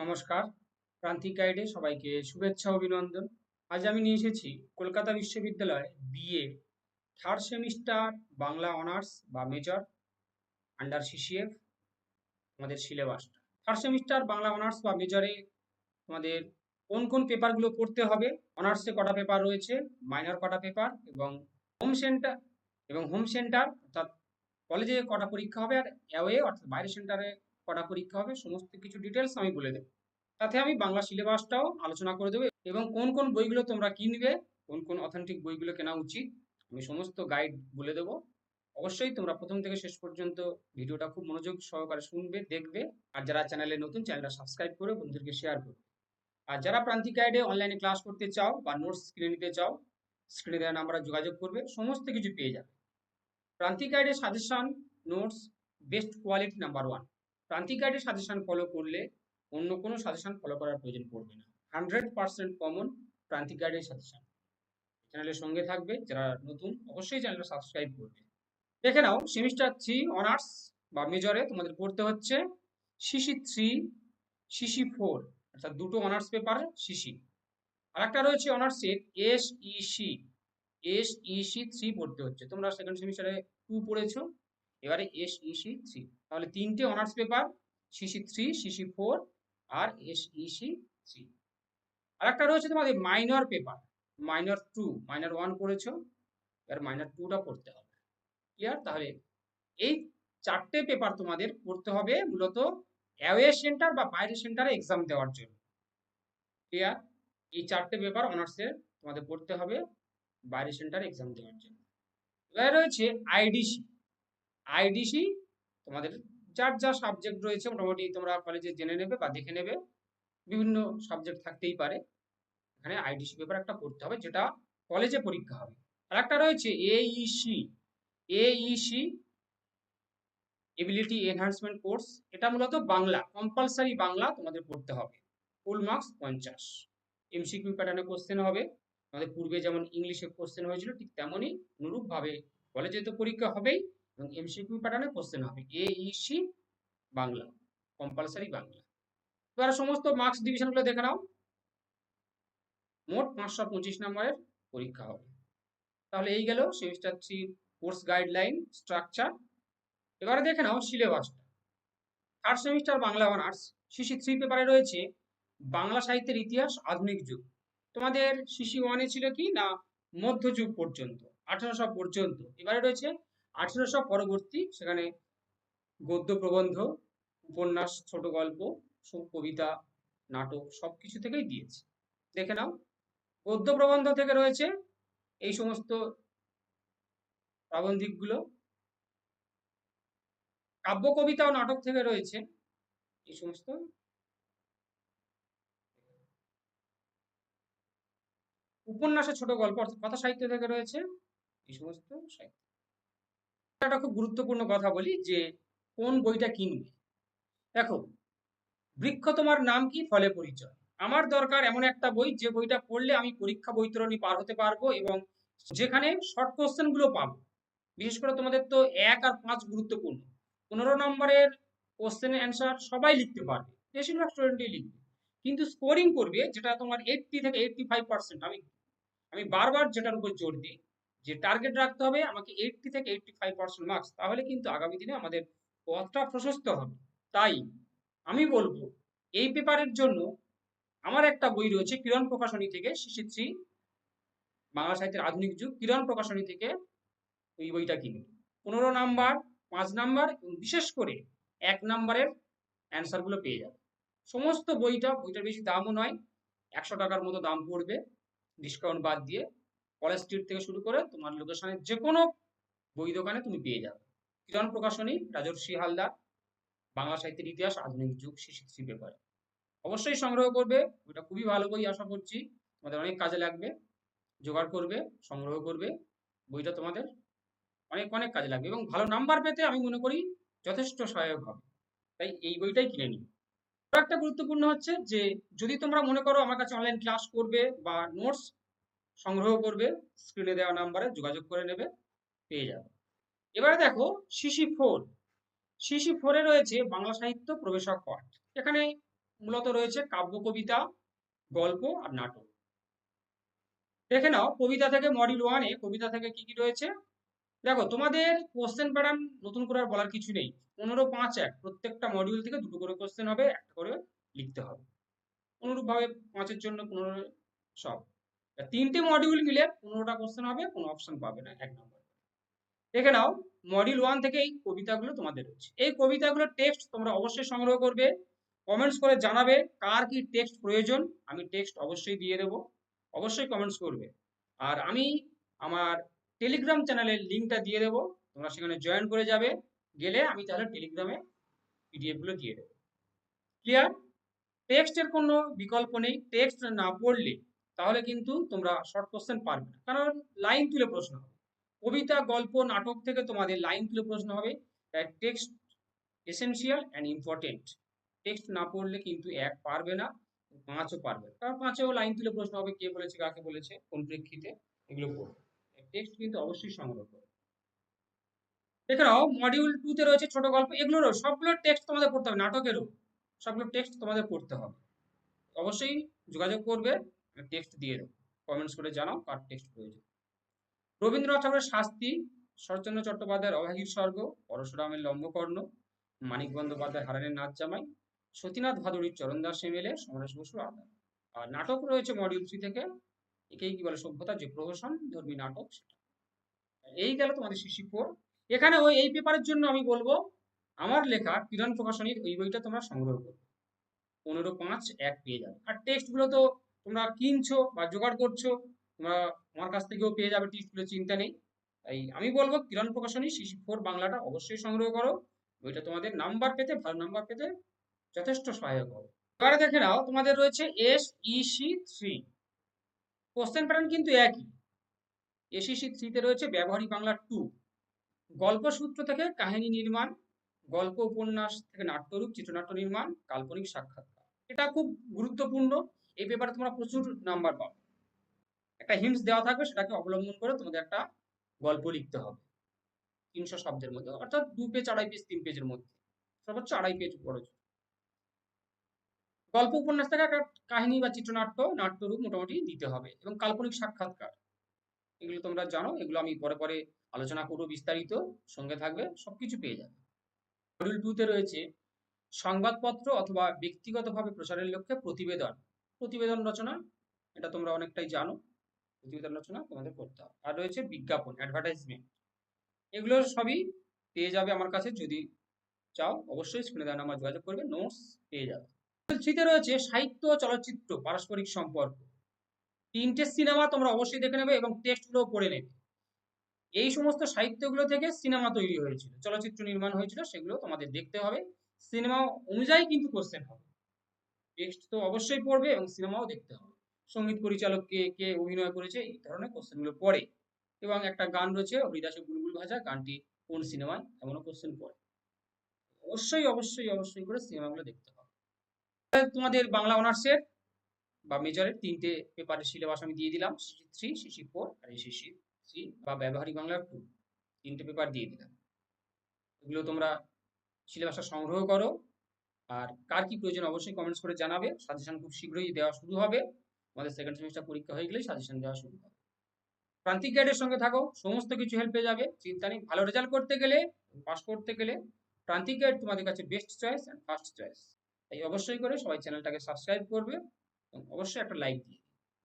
নমস্কার। প্রান্তিক গাইডে সবাইকে শুভেচ্ছা, অভিনন্দন। আজ আমি নিয়ে এসেছি কলকাতা বিশ্ববিদ্যালয় BA third semester Bangla honours বা মেজর আন্ডার সিসিএফ আমাদের সিলেবাসটা থার্ড সেমিস্টার বাংলা অনার্স বা মেজরে আমাদের কোন কোন পেপারগুলো পড়তে হবে? অনার্সে কটা পেপার রয়েছে? মাইনর কটা পেপার এবং হোম সেন্টার এবং হোম সেন্টার অর্থাৎ কলেজে কটা পরীক্ষা হবে? আর অ্যাওয়ে অর্থাৎ বাইরের সেন্টারে কটা পরীক্ষা হবে, সমস্ত কিছু ডিটেলস আমি বলে দেবো। তাতে আমি বাংলা সিলেবাসটাও আলোচনা করে দেবো এবং কোন কোন বইগুলো তোমরা কিনবে কোন কোন অথেন্টিক বইগুলো কেনা উচিত, আমি সমস্ত গাইড বলে দেবো। অবশ্যই তোমরা প্রথম থেকে শেষ পর্যন্ত ভিডিওটা খুব মনোযোগ সহকারে শুনবে, দেখবে। আর যারা চ্যানেলে নতুন চ্যানেলটা সাবস্ক্রাইব করে বন্ধুদেরকে শেয়ার করবে। আর যারা প্রান্তিক গাইডে অনলাইনে ক্লাস করতে চাও বা নোটস কিনে নিতে চাও স্ক্রিনে দেওয়া নাম্বারে যোগাযোগ করবে, সমস্ত কিছু পেয়ে যাবে। প্রান্তিক গাইডের suggestion notes best quality number one Prantik গাইডের সাজেশন ফলো করলে অন্য কোনো সাজেশন ফলো করার প্রয়োজন পড়বে না। হান্ড্রেড পার্সেন্ট কমন প্রান্তিক গাইডের সাজেশন চ্যানেলের সঙ্গে থাকবে, যারা নতুন, অবশ্যই চ্যানেলটা সাবস্ক্রাইব করবে। দেখে নাও সেমিস্টার থ্রি অনার্স বা মেজরে তোমাদের পড়তে হচ্ছে সিসি থ্রি সিসি ফোর অর্থাৎ দুটো অনার্স পেপার সিসি আর একটা রয়েছে অনার্সের S EC S EC three পড়তে হচ্ছে। তোমরা সেকেন্ড সেমিস্টারে টু পড়েছো। এবারে এস ইসি থ্রি তাহলে তিনটে honours paper CC three CC four আর এস ইসি থ্রি আর একটা রয়েছে তোমাদের minor paper minor two minor one করেছ, এবার মাইনর টুটা পড়তে হবে। ক্লিয়ার তাহলে এই চারটে পেপার তোমাদের পড়তে হবে মূলত অ্যাওয়ে সেন্টার বা বাইরের সেন্টারে এক্সাম দেওয়ার জন্য। ক্লিয়ার এই চারটে পেপার অনার্সের তোমাদের পড়তে হবে বাইরে সেন্টারে এক্সাম দেওয়ার জন্য। এবার রয়েছে আইডিসি আইডিসি তোমাদের যার যা সাবজেক্ট রয়েছে মোটামুটি তোমরা কলেজে জেনে নেবে বা দেখে নেবে। বিভিন্ন সাবজেক্ট থাকতেই পারে। এখানে আইডিসি পেপার একটা পড়তে হবে, যেটা কলেজে পরীক্ষা হবে। আর একটা রয়েছে AEC AEC ability enhancement course এটা মূলত বাংলা কম্পালসারি বাংলা তোমাদের পড়তে হবে। ফুল মার্কস পঞ্চাশ। এমসিকিউ প্যাটার্নে কোশ্চেন হবে। আমাদের পূর্বে যেমন ইংলিশে কোশ্চেন হয়েছিল, ঠিক তেমনই অনুরূপভাবে কলেজে তো পরীক্ষা হবেই। এবং এমসিকিউ প্যাটার্নে কোশ্চেন হবে এইসি বাংলা কম্পালসারি বাংলা। এবার সমস্ত মার্কস ডিভিশনগুলো দেখে নাও। মোট পাঁচশো পঁচিশ নম্বরের পরীক্ষা হবে। তাহলে এই গেল semester three course guideline structure এবারে দেখে নাও সিলেবাসটা third semester Bangla honours CC three পেপারে রয়েছে, বাংলা সাহিত্যের ইতিহাস, আধুনিক যুগ। তোমাদের সিসি ওয়ানে ছিল কি না মধ্যযুগ পর্যন্ত, আঠারোশো পর্যন্ত। এবারে রয়েছে আঠেরোশো পরবর্তী সেখানে গদ্য প্রবন্ধ, উপন্যাস, ছোট গল্প কবিতা, নাটক সব কিছু থেকেই দিয়েছে। দেখে নাও, গদ্য প্রবন্ধ থেকে রয়েছে এই সমস্ত প্রাবন্ধিকগুলো। কাব্য, কবিতা ও নাটক থেকে রয়েছে এই সমস্ত। উপন্যাসে ছোট গল্প অর্থাৎ কথা সাহিত্য থেকে রয়েছে এই সমস্ত সাহিত্য। একটা খুব গুরুত্বপূর্ণ কথা বলি যে, কোন বইটা কিনবে? দেখো, বৃক্ষ তোমার নাম কি? ফলে পরিচয়। আমার দরকার এমন একটা বই, যে বইটা পড়লে আমি পরীক্ষা বৈতরণী পার হতে পারব এবং যেখানে শর্ট কোশ্চেনগুলো পাবো। বিশেষ করে তোমাদের তো এক আর পাঁচ গুরুত্বপূর্ণ। পনেরো নম্বরের কোশ্চেনের অ্যান্সার সবাই লিখতে পারবে, বেশিরভাগ স্টুডেন্টই লিখবে। কিন্তু স্কোরিং করবে, যেটা তোমার এইটটি থেকে এইটটি ফাইভ পার্সেন্ট আমি আমি বারবার যেটার উপর জোর দিই যে টার্গেট রাখতে হবে, আমাকে এইটটি থেকে এইটটি ফাইভ পার্সেন্ট মার্কস তাহলে কিন্তু আগামী দিনে আমাদের পথটা প্রশস্ত হবে। তাই আমি বলব, এই পেপারের জন্য আমার একটা বই রয়েছে কিরণ প্রকাশনী থেকে শিশিত্রী বাংলা সাহিত্যের আধুনিক যুগ, কিরণ প্রকাশনী থেকে ওই বইটা কিনুন পনেরো নাম্বার, পাঁচ নাম্বার এবং বিশেষ করে এক নাম্বারের অ্যান্সারগুলো পেয়ে যাবে। সমস্ত বইটা, বইটার বেশি দামও নয়, একশো টাকার মতো দাম পড়বে। ডিসকাউন্ট বাদ দিয়ে কলেজ স্ট্রিট থেকে শুরু করে তোমার লোকেশনের যে কোনো বই দোকানে তুমি পেয়ে যাবে। কিরণ প্রকাশনী, রাজর্ষি হালদার, বাংলা সাহিত্যের ইতিহাস, আধুনিক যুগ শিশিত্রী পেপারে অবশ্যই সংগ্রহ করবে ওইটা খুবই ভালো বই আশা করছি। তোমাদের অনেক কাজে লাগবে, জোগাড় করবে, সংগ্রহ করবে, বইটা তোমাদের অনেক অনেক কাজে লাগবে এবং ভালো নাম্বার পেতে আমি মনে করি যথেষ্ট সহায়ক হবে। তাই এই বইটাই কিনে নিই একটা গুরুত্বপূর্ণ হচ্ছে যে, যদি তোমরা মনে করো আমার কাছে অনলাইন ক্লাস করবে বা নোটস সংগ্রহ করবে স্ক্রিনে দেওয়া নাম্বারে যোগাযোগ করে নেবে, পেয়ে যাবে। এবারে দেখো সিসি ফোর সিসি ফোরে রয়েছে বাংলা সাহিত্য প্রবেশক পাঠ এখানে মূলত রয়েছে কাব্য, কবিতা, গল্প আর নাটক। দেখে নাও, কবিতা থেকে মডিউল ওয়ানে কবিতা থেকে কি কি রয়েছে? দেখো, তোমাদের কোশ্চেন প্যাটার্ন নতুন করে আর বলার কিছু নেই। পনেরো, পাঁচ, এক। প্রত্যেকটা মডিউল থেকে দুটো করে কোশ্চেন হবে, একটা করে লিখতে হবে। অনুরূপভাবে পাঁচের জন্য পনেরো সব। তিনটে মডিউল মিলে পনেরোটা কোশ্চেন হবে, কোনো অপশন পাবে না, এক নম্বর দেখে নাও মডিউল ওয়ান থেকে এই কবিতাগুলো তোমাদের রয়েছে। এই কবিতাগুলোর টেক্সট তোমরা অবশ্যই সংগ্রহ করবে কমেন্টস করে জানাবে কার কি টেক্সট প্রয়োজন, আমি টেক্সট অবশ্যই দিয়ে দেবো, অবশ্যই কমেন্টস করবে। আর আমি আমার টেলিগ্রাম চ্যানেলের লিঙ্কটা দিয়ে দেবো, তোমরা সেখানে জয়েন করে যাবে, গেলে আমি তাহলে টেলিগ্রামে পিডিএফগুলো দিয়ে দেবো। ক্লিয়ার টেক্সটের কোনো বিকল্প নেই টেক্সট না পড়লে তাহলে কিন্তু তোমরা শর্ট কোশ্চেন পারবে না। কারণ লাইন তুলে প্রশ্ন হবে। কবিতা, গল্প, নাটক থেকে তোমাদের লাইন তুলে প্রশ্ন হবে। Text essential and important text না পড়লে কিন্তু এক পারবে না, পাঁচও পারবে কারণ পাঁচেও লাইন তুলে প্রশ্ন হবে কে বলেছে, কাকে বলেছে, কোন প্রেক্ষিতে এগুলো পড়বে। টেক্সট কিন্তু অবশ্যই সংগ্রহ করবে। এছাড়াও মডিউল টুতে রয়েছে ছোট গল্প। এগুলোরও সবগুলো টেক্সট তোমাদের পড়তে হবে, নাটকেরও। সবগুলো টেক্সট তোমাদের পড়তে হবে। অবশ্যই যোগাযোগ করবে। টেক্সট দিয়ে দেবো। কমেন্টস করে জানাও কার টেক্সট প্রয়োজন। রবীন্দ্রনাথ ঠাকুরের শাস্তি, শরৎচন্দ্র চট্টোপাধ্যায়ের অভাগীর স্বর্গ, পরশুরামের লম্বকর্ণ, মানিক বন্দ্যোপাধ্যায় হারানের নাচ জামাই, সতীনাথ ভাদুরীর চরণদাস এমএলএ, সমরেশ বসুর আদান আর নাটক রয়েছে মডিউল থ্রি থেকে, একেই কি বলে সভ্যতা, যে প্রহসন, ধর্মী নাটক সেটা। এই গেল তোমাদের শিশি ফোর এখানে ওই, এই পেপারের জন্য আমি বলব, আমার লেখা কিরণ প্রকাশনীর ওই বইটা তোমরা সংগ্রহ করবে। পনেরো পাঁচ এক পেয়ে যাবে। আর টেক্সটগুলো তো তোমরা কিনছো বা জোগাড় করছ, তোমরা আমার কাছ থেকেও পেয়ে যাবে টেক্সটগুলো চিন্তা নেই। তাই আমি বলব, কিরণ প্রকাশনী শিশি ফোর বাংলাটা অবশ্যই সংগ্রহ করো। বইটা তোমাদের নাম্বার পেতে, ভালো নাম্বার পেতে যথেষ্ট সহায়ক হবে। এবারে দেখে নাও, তোমাদের রয়েছে S EC three question pattern কিন্তু একই। এসিসি থ্রিতে রয়েছে ব্যবহারিক বাংলা টু গল্প সূত্র থেকে কাহিনী নির্মাণ, গল্প উপন্যাস থেকে নাট্যরূপ, চিত্রনাট্য নির্মাণ, কাল্পনিক সাক্ষাৎকার। এটা খুব গুরুত্বপূর্ণ। এই পেপারে তোমরা প্রচুর নাম্বার পাবে একটা হিমস দেওয়া থাকবে, সেটাকে অবলম্বন করে তোমাদের একটা গল্প লিখতে হবে। তিনশো শব্দের মধ্যে, অর্থাৎ দু পেজ আড়াই পেজ তিন পেজের মধ্যে। সর্বোচ্চ আড়াই পেজ বড় গল্প উপন্যাস থেকে একটা কাহিনী বা চিত্রনাট্য, নাট্যরূপ মোটামুটি দিতে হবে এবং কাল্পনিক সাক্ষাৎকার। এগুলো তোমরা জানো, এগুলো আমি পরে পরে আলোচনা করব বিস্তারিত, সঙ্গে থাকবে, সবকিছু পেয়ে যাবে। মডিউল টুতে রয়েছে, সংবাদপত্র অথবা ব্যক্তিগতভাবে প্রচারের লক্ষ্যে প্রতিবেদন। প্রতিবেদন রচনা, এটা তোমরা অনেকটাই জানো। প্রতিবেদন রচনা তোমাদের করতে হবে। আর রয়েছে বিজ্ঞাপন অ্যাডভার্টাইজমেন্ট এগুলো সবই পেয়ে যাবে আমার কাছে, যদি চাও অবশ্যই স্ক্রিনে দেওয়া নাম্বার যোগাযোগ করবে নোটস পেয়ে যাবে। থ্রিতে রয়েছে, সাহিত্য চলচ্চিত্র, পারস্পরিক সম্পর্ক। তিনটে সিনেমা তোমরা অবশ্যই দেখে নেবে এবং টেক্সটগুলো পড়ে নেবে। এই সমস্ত সাহিত্যগুলো থেকে সিনেমা তৈরি হয়েছিল, চলচ্চিত্র নির্মাণ হয়েছিল, সেগুলো তোমাদের দেখতে হবে। সিনেমা অনুযায়ী কিন্তু কোশ্চেন হবে। টেক্সট তো অবশ্যই পড়বে এবং সিনেমাও দেখতে হবে। সংগীত পরিচালক কে কে অভিনয় করেছে, এই ধরনের কোশ্চেনগুলো পড়ে। এবং একটা গান রয়েছে হরিদাসের বুলবুল ভাজা, গানটি কোন সিনেমায় এমনও কোশ্চেন পড়ে। অবশ্যই অবশ্যই অবশ্যই করে সিনেমাগুলো দেখতে হবে। তোমাদের বাংলা অনার্সের বা মেজরের তিনটে পেপারের সিলেবাস আমি দিয়ে দিলাম সিসি থ্রি সিসি ফোর আর সিসি থ্রি বা ব্যবহারিক বাংলা টু তিনটে পেপার দিয়ে দিলাম। এগুলো তোমরা সিলেবাসটা সংগ্রহ করো। আর কার কি প্রয়োজন অবশ্যই কমেন্টস করে জানাবে। সাজেশন খুব শীঘ্রই দেওয়া শুরু হবে। আমাদের সেকেন্ড সেমিস্টার পরীক্ষা হয়ে গেলেই সাজেশন দেওয়া শুরু হবে। প্রান্তিক গাইডের সঙ্গে থাকো, সমস্ত কিছু হেল্প পেয়ে যাবে। চিন্তা নেই, ভালো রেজাল্ট করতে গেলে পাস করতে গেলে প্রান্তিক গাইড তোমাদের কাছে best choice and first choice তাই অবশ্যই করে সবাই চ্যানেলটাকে সাবস্ক্রাইব করবে এবং অবশ্যই একটা লাইক দিয়ে